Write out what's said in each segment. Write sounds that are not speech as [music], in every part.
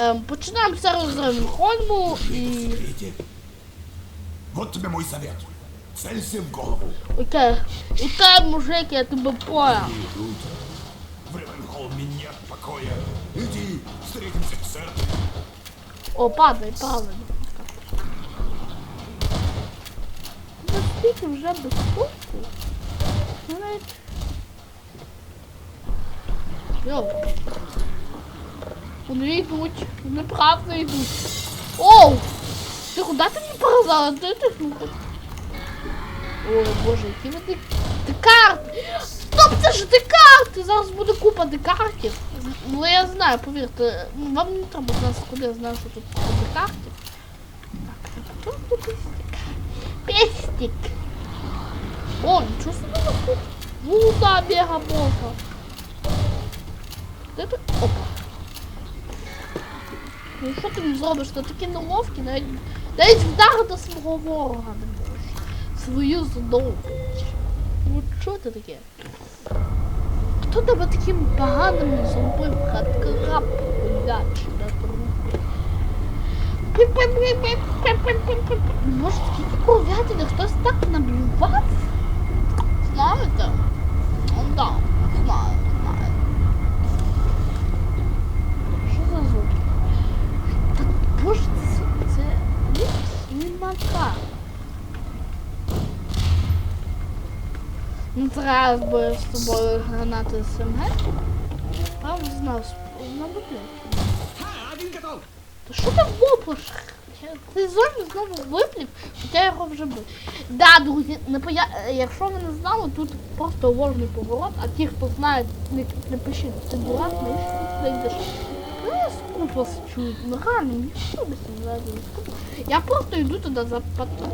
Ем, починаємо серію з Рейнхольму і. Вот тебе мой совет. Целься в голову. Окей. Окей, мужик, я тебе понял. В Ревенхолме нет покоя. Иди, встретимся к церкви. О, падай, падай. Наскільки вже без курсу? Ну, навіть... Йо. Вони йдуть. Вони правда йдуть. Оу! Ти куди ти мені показала? Ти ти ну, Ой, боже, які ви ди- декарти! Стоп, це ж декарти! Зараз буде купа декартів. Ну я знаю, повірте, ну, вам не треба знати, куди я знаю, що тут купа декартів. Так, тут десь Пестик. О, нічого собі тут. Бока. Де ти? Опа. Ну що ти зробиш? Ти такі неловкі, навіть, навіть вдарити свого ворога не можеш. Свою здобич. Ну що ти таке? Хто тебе таким поганим зробив хаткраб ходячий на? Пип-пип-пип-пип-пип-пип-пип. Може такі кров'ятини хтось так наблював? Знаєте? Ну да, знаю, знаю. Що за звук? Та боже, це, це слімака. Зараз би з тобою гранати СМГ. А знав, мабуть. Та що ти воплиш? Ти зомбі знову виплів, хоча його вже бив. Да, друзі, не поя... е, якщо ви не знали, тут просто ложний поворот, а ті, хто знає, не, не пишіть, це була не йдеш. Ну, я скупо чують, ну реально, ніхто не знає. Я просто йду туди за патрон.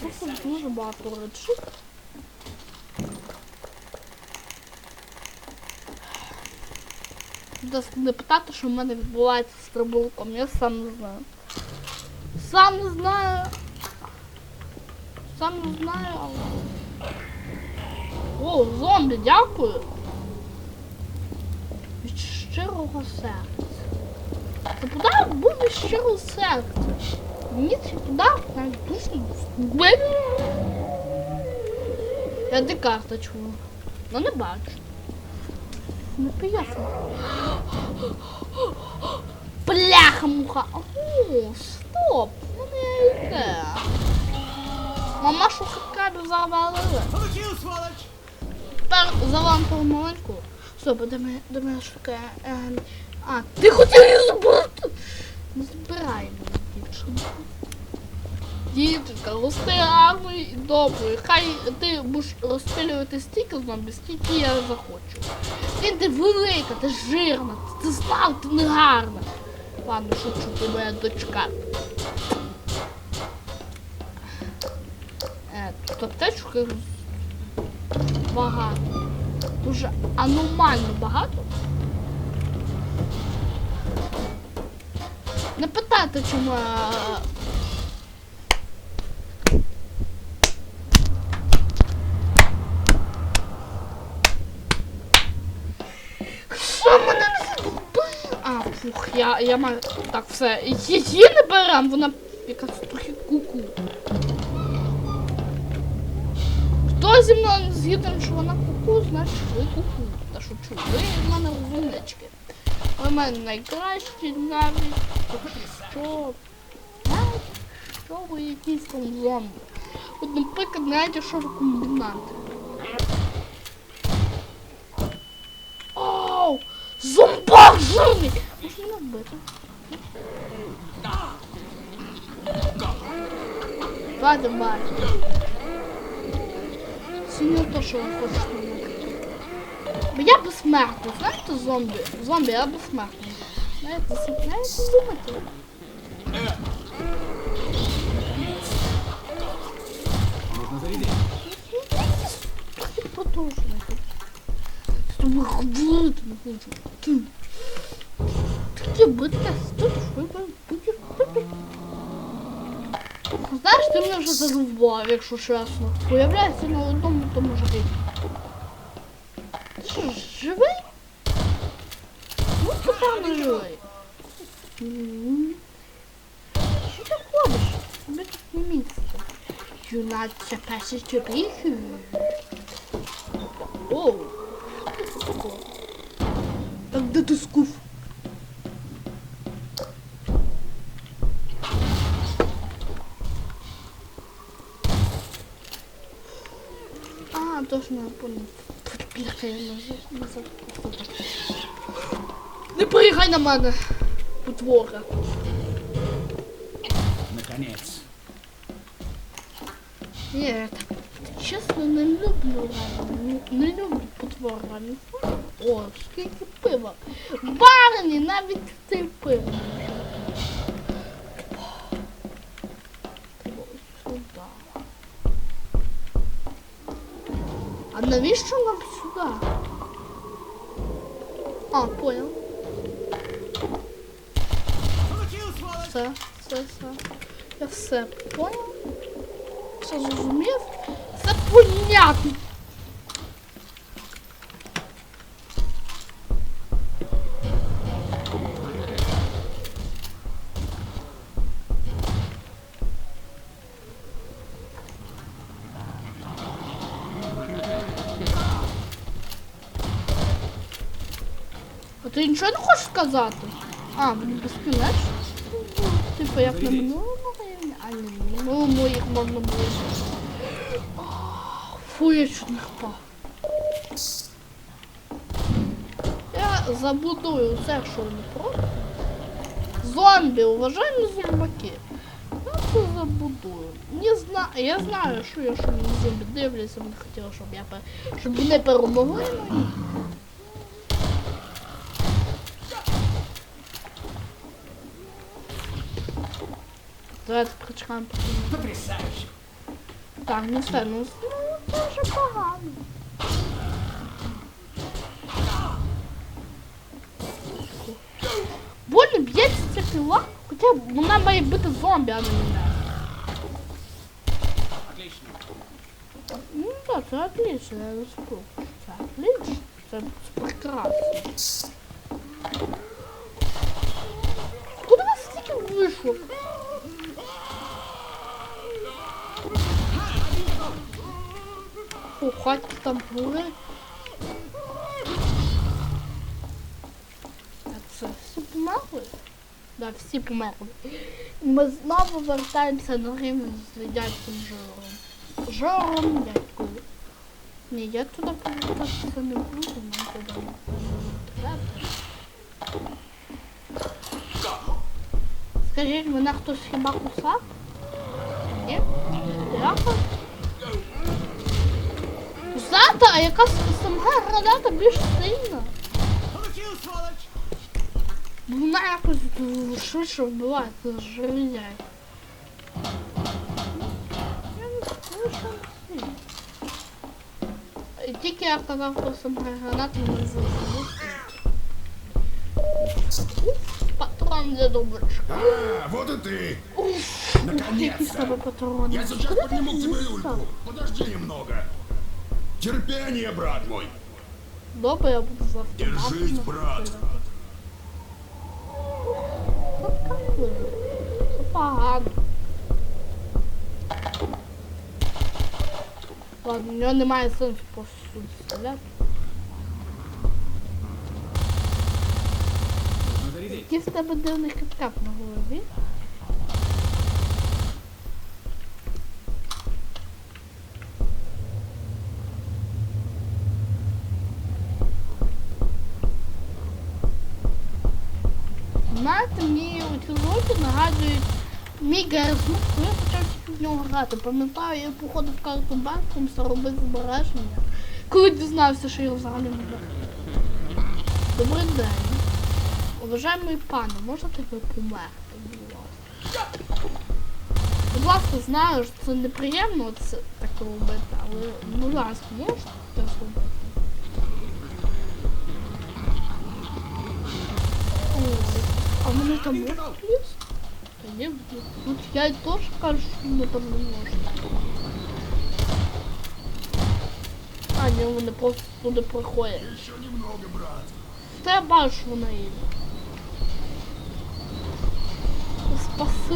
Просто дуже багато речей. Не питати, що в мене відбувається з трибулком, я сам не знаю. Сам не знаю. Сам не знаю, але. О, зомбі, дякую. Від щирого серця. Це подарок був від щирого серця. Мені цей подарок навіть дуже. Я де карта чую. Ну не бачу. Не поясню. Бляха-муха. О, стоп. Ну не йде. Мамашу хакабю завалили. Тепер завантав маленьку. Стоп, де мене, де мене шукає. Е, а, ти хотів її забрати? Не збирай мене, дівчинку. Дівчинка, рости гарно і добре. Хай ти будеш розстрілювати стільки зомбі, скільки я захочу. Ти, ти велика, ти жирна, ти, знав, ти не гарна. Ладно, шучу, ти моя дочка. Тут аптечки багато. Дуже аномально багато. Не питайте, чому я... Що мене не зробив? А, фух, я, я маю... Так, все. Її не вона якась трохи куку. Хто зі мною згіден, що вона куку, значить ви куку. Та шучу, ви в мене розумнички. Ви в мене найкращі навіть. Що? Що ви якісь там зомбі. От, наприклад, знаєте, що ви комбінанти. Оу! Зомбак жирний! Можна мене вбити? Давайте бачимо. Це не то, що ви хочете мене. Бо я безсмертний, знаєте, зомбі? Зомбі, я безсмертний. Знаєте, це- знаєте, думайте. Нужно зарядить. Потужно. Тобою ходити не хочу. Ти. Ти тут що будеш бити. Знаєш, ти мене вже задовбав, якщо чесно. Появляється на одному тому ж рівні. Ти що, живий? Ну, не живий. Що ти ходиш? Тобі тут не місце. Юначе перший чобіхи. Оу. Що це таке? Так де ти Не приїхай на мене, потвора. Наконец. Ні, я так чесно не люблю реально. Не, не люблю потвор реально. О, скільки пива. Барні, навіть цей пиво. Навіщо нам сюди? А, понял. Все, все, все. Я все понял. Все зрозумів. Все понятно. Сказати? А, мені безкінечно? Типу, як на минулому рівні? А не на минулому їх можна було. Фу, я чуть не впав. Я забудую це, що не проти. Зомбі, уважаємо зомбаки. Я це забудую. Не знаю, я знаю, що я що мені зомбі дивляться, вони хотіли, щоб я щоб вони перемогли мені. Давайте прочекаємо поки. Потрясающе. Так, ну все, ну ну, дуже погано. Больно б'ється ця пила, хоча вона має бути зомбі, а не мене. Отлично. Ну так, це отлично, я не спорю. Це отлично, це прекрасно. Куди вас стільки вийшло? Хватит там бури. Так, все, всі померли? Да, всі померли. Ми знову вертаємося на рівень з дядьком Жором. Жором дядькою. Ні, я туди повертатися не буду, нам туди не треба. Скажіть, мене хтось хіба кусав? Ні? Дякую. Зата, а яка сама граната більш сильна? Получил, сволочь! Вона якось е, швидше вбиває, це жирняй. Я не знаю, що це. І Тільки я казав про сама гранату, не зрозумів. Патрон для дубочка. А, вот и ты! Які з тебе Наконец-то! патрони? Я сейчас Куди ти подниму к їх тебе дістав? люльку. Подожди немного. Терпение, брат мой. Добре, я буду за автоматом. Держись, брат. Це погано. Ладно, в нього немає сенсу просто стріляти. Який в тебе дивний капкап на голові? Знаєте, мені ці звуки нагадують мій герзмут, коли я почав в нього грати. Пам'ятаю, я походив в карту банкомса, робив збереження, коли дізнався, що його взагалі не бере. Добрий день. Уважаємий пане, можете ви померти, будь ласка? Будь ласка, знаю, що це неприємно це так робити, але будь ласка, можете це зробити? А вони там лізти? Ні, тут я теж кажу, що вони там не можуть. А, ні, вони просто туди проходять. Еще немного, брат. Та я бачу, вона їде.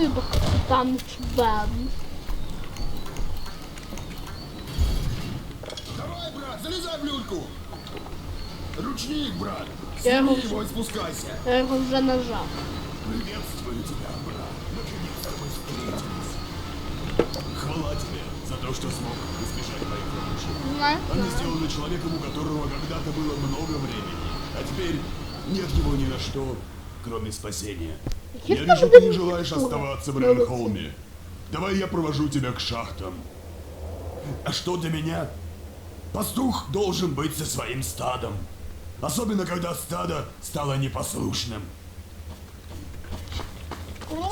вибух, капітан Бен. Давай, брат, залезай в люльку! Ручник, брат! Я Сними его- его и спускайся! Я його вже нажав. Приветствую тебя, брат! То, что смог избежать моей помощи. Знаю. сделаны человеком, у которого когда-то было много времени, а теперь нет его ни на что, кроме спасения. Я там вижу, ты не желаешь оставаться в. Ренхолме. Давай я провожу тебя к шахтам. А что для меня? Пастух должен быть со своим стадом. Особенно, когда стадо стало непослушным.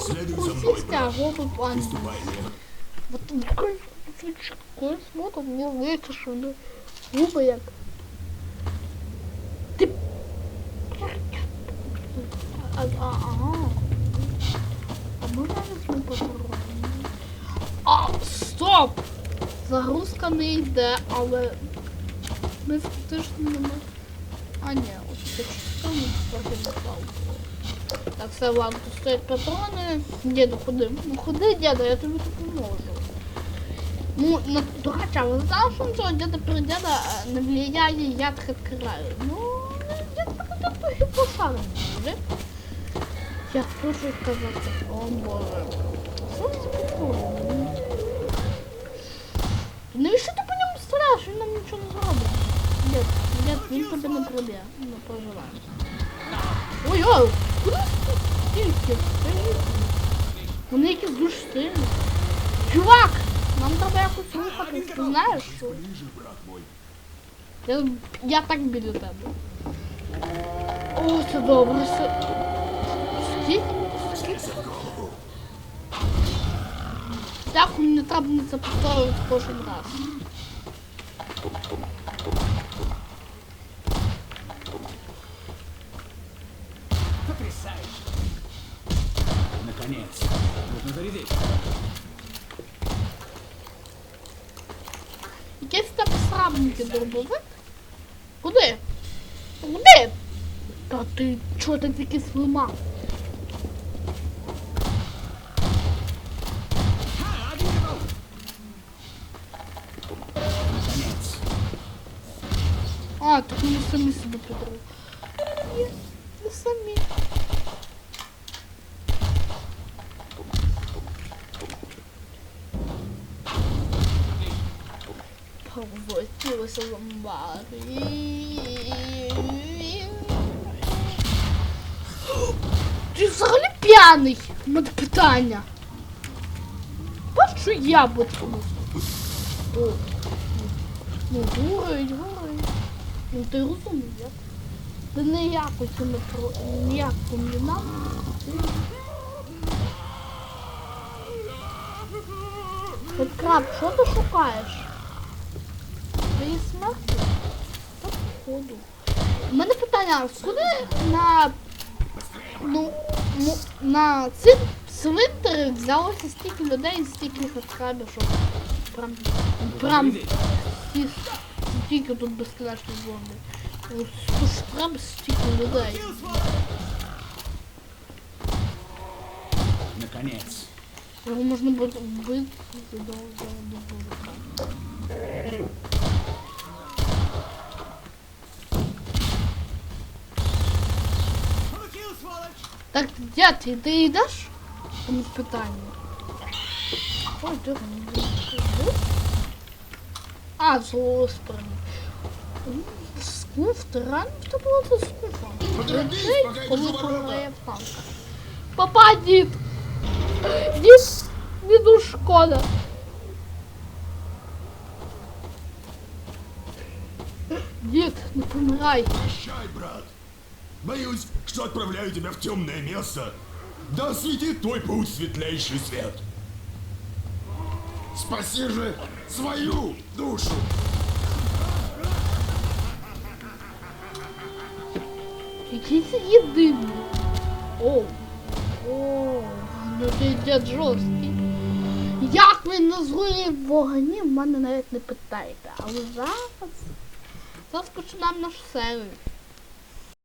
Следуй за мной, брат. Приступай, Лев. Вот такой коли смотрю, що вони губи як. Ти. А, а, ага. А можна візьму по-дорозі? А, стоп! Загрузка не йде, але ми фактично не можемо. А ні, ось це частина трохи стало. Так, все, ладно, стоять патрони. Діду, ходи. Ну ходи, діду, я тобі допоможу. Ну, на, до речі, а ви знали, що на цього діда передіда е, не влияє яд краю? Ну, я так трохи посадив, може. Я хочу сказати, о боже. Що це патрони? Навіщо ти по ньому стріляєш? Він нам нічого не зробить. Дід, дід, він тебе не приб'є. Не переживай. Ой-ой! Куди ти стільки? Вони якісь дуже сильні. Чувак! Нам треба якось рухати, ти знаєш що? Ближе, брат мой. Я, я так біля тебе. О, це добре. Це... Скільки? Целься в голову. Дякую, мені треба не це повторювати кожен раз. Срамники дробовик? Куди? Куди? Та ти чого ти такий слима? А, так ми самі себе підробили. Ні, ми самі. Поводилися [gasps] зомбари. Ти взагалі п'яний? У питання. Бачу? О. Ну, дурить, дурить. Ну ти розумний, як? Ти ніяко не про ніяко не нам. Краб, що ти шукаєш? Твої смерті? Походу. У мене питання, сюди на ну, ну на цим цвинтарі взялося стільки людей і стільки крабів, що прям прям стільки тут безконечно Слушай, прям стільки людей. Наконец! Його можна буде вбити до до Так, дядь, ти, ти йдеш? Там питання. Ой, де він? А, з Оспрем. Скуф, ти реально в тебе було це скуфа? Поторопись, Летить, пока коли йдеш у ворота. програє панка. Папа, дід! Дід, діду шкода. Дід, не помирай. Прощай, брат. Боюсь, что отправляю тебя в темное место. Да осветит твой путь светлейший свет. Спаси же свою душу. Який це єдиний. О, о, ну ти дід жорсткий. Як він не згорів в вогні, в мене навіть не питайте. Але зараз, зараз починаємо нашу серію.